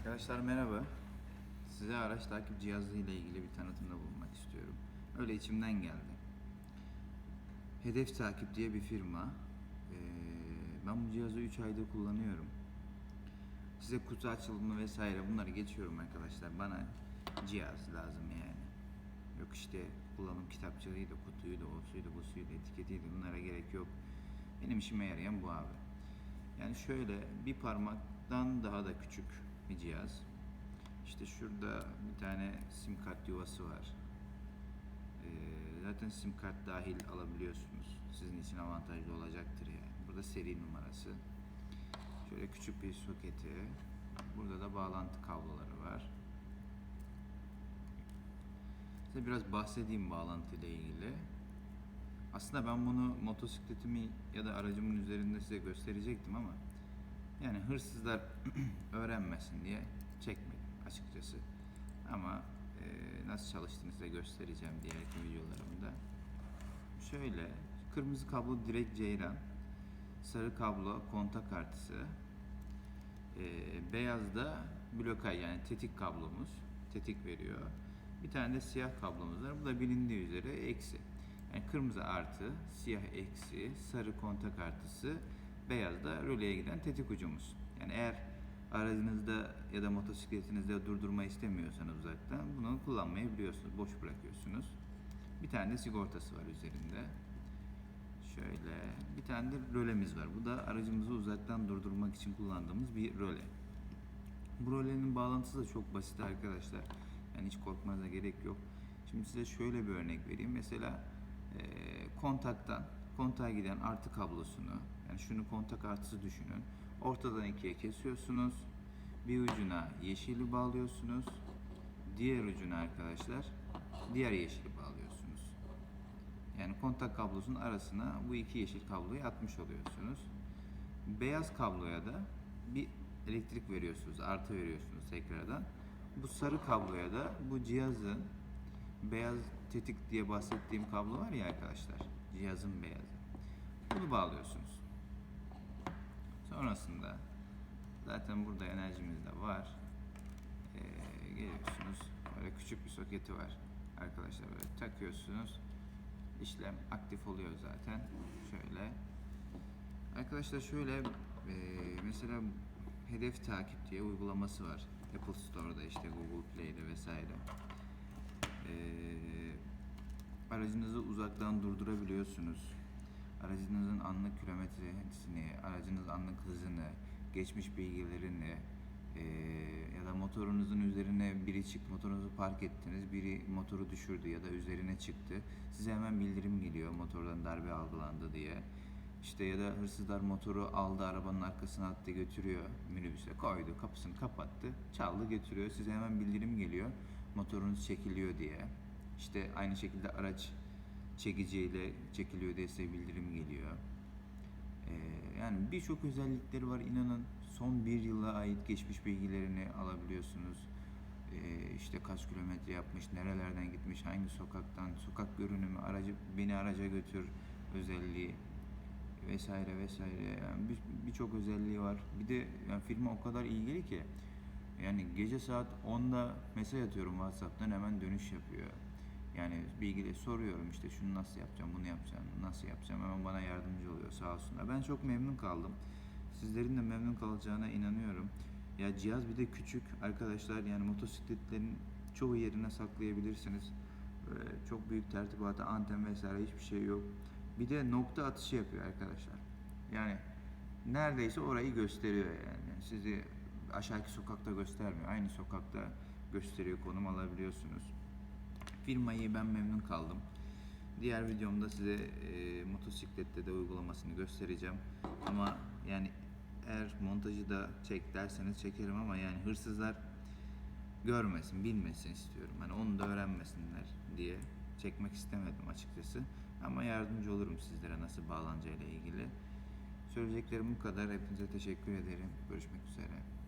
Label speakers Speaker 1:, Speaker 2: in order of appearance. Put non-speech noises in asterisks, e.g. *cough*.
Speaker 1: Arkadaşlar merhaba. Size araç takip cihazı ile ilgili bir tanıtımda bulunmak istiyorum. Öyle içimden geldi. Hedef Takip diye bir firma. Ee, ben bu cihazı 3 aydır kullanıyorum. Size kutu açılımı vesaire bunları geçiyorum arkadaşlar. Bana cihaz lazım yani. Yok işte kullanım kitapçığıydı, kutuydu, o suydu, bu suydu, etiketiydi bunlara gerek yok. Benim işime yarayan bu abi. Yani şöyle bir parmaktan daha da küçük bir cihaz. İşte şurada bir tane sim kart yuvası var. Ee, zaten sim kart dahil alabiliyorsunuz. Sizin için avantajlı olacaktır yani. Burada seri numarası. Şöyle küçük bir soketi. Burada da bağlantı kabloları var. Size biraz bahsedeyim bağlantı ile ilgili. Aslında ben bunu motosikletimi ya da aracımın üzerinde size gösterecektim ama yani hırsızlar *clears throat* öğrenmesin diye çekmedim açıkçası. Ama e, nasıl çalıştığını size göstereceğim diğer videolarımda. Şöyle kırmızı kablo direkt ceyran, sarı kablo kontak artısı, e, beyaz da blokaj yani tetik kablomuz tetik veriyor. Bir tane de siyah kablomuz var. Bu da bilindiği üzere eksi. Yani kırmızı artı, siyah eksi, sarı kontak artısı, beyaz da röleye giden tetik ucumuz. Yani eğer aracınızda ya da motosikletinizde durdurma istemiyorsanız uzaktan bunu kullanmayabiliyorsunuz. Boş bırakıyorsunuz. Bir tane de sigortası var üzerinde. Şöyle bir tane de rölemiz var. Bu da aracımızı uzaktan durdurmak için kullandığımız bir röle. Bu rölenin bağlantısı da çok basit arkadaşlar. Yani hiç korkmanıza gerek yok. Şimdi size şöyle bir örnek vereyim. Mesela e, kontaktan kontağa giden artı kablosunu yani şunu kontak artısı düşünün. Ortadan ikiye kesiyorsunuz. Bir ucuna yeşili bağlıyorsunuz. Diğer ucuna arkadaşlar diğer yeşili bağlıyorsunuz. Yani kontak kablosunun arasına bu iki yeşil kabloyu atmış oluyorsunuz. Beyaz kabloya da bir elektrik veriyorsunuz, artı veriyorsunuz tekrardan. Bu sarı kabloya da bu cihazın beyaz tetik diye bahsettiğim kablo var ya arkadaşlar. Cihazın beyazı. Bunu bağlıyorsunuz. Sonrasında zaten burada enerjimiz de var. Ee, geliyorsunuz. Böyle küçük bir soketi var. Arkadaşlar böyle takıyorsunuz. İşlem aktif oluyor zaten. Şöyle. Arkadaşlar şöyle e, mesela hedef takip diye uygulaması var. Apple Store'da işte Google Play'de vesaire. E, aracınızı uzaktan durdurabiliyorsunuz. Aracınızın anlık kilometresini, aracınız anlık hızını, geçmiş bilgilerini e, ya da motorunuzun üzerine biri çıktı, motorunuzu park ettiniz, biri motoru düşürdü ya da üzerine çıktı. Size hemen bildirim geliyor motordan darbe algılandı diye. İşte ya da hırsızlar motoru aldı, arabanın arkasına attı, götürüyor minibüse koydu, kapısını kapattı, çaldı götürüyor. Size hemen bildirim geliyor, motorunuz çekiliyor diye. İşte aynı şekilde araç çekiciyle çekiliyor diye bildirim geliyor. Ee, yani birçok özellikleri var inanın. Son bir yıla ait geçmiş bilgilerini alabiliyorsunuz. Ee, işte kaç kilometre yapmış, nerelerden gitmiş, hangi sokaktan, sokak görünümü, aracı beni araca götür özelliği vesaire vesaire. Yani bir- birçok özelliği var. Bir de yani firma o kadar ilgili ki yani gece saat 10'da mesaj atıyorum WhatsApp'tan hemen dönüş yapıyor. Yani bilgili soruyorum işte şunu nasıl yapacağım, bunu yapacağım, nasıl yapacağım hemen bana yardımcı oluyor sağ olsunlar. Ben çok memnun kaldım. Sizlerin de memnun kalacağına inanıyorum. Ya cihaz bir de küçük arkadaşlar yani motosikletlerin çoğu yerine saklayabilirsiniz. Böyle çok büyük tertibata, anten vesaire hiçbir şey yok. Bir de nokta atışı yapıyor arkadaşlar. Yani neredeyse orayı gösteriyor yani. Sizi aşağıki sokakta göstermiyor. Aynı sokakta gösteriyor, konum alabiliyorsunuz. Firmayı ben memnun kaldım. Diğer videomda size e, motosiklette de uygulamasını göstereceğim. Ama yani eğer montajı da çek derseniz çekerim ama yani hırsızlar görmesin, bilmesin istiyorum. Hani onu da öğrenmesinler diye çekmek istemedim açıkçası. Ama yardımcı olurum sizlere nasıl bağlanacağıyla ilgili. Söyleyeceklerim bu kadar. Hepinize teşekkür ederim. Görüşmek üzere.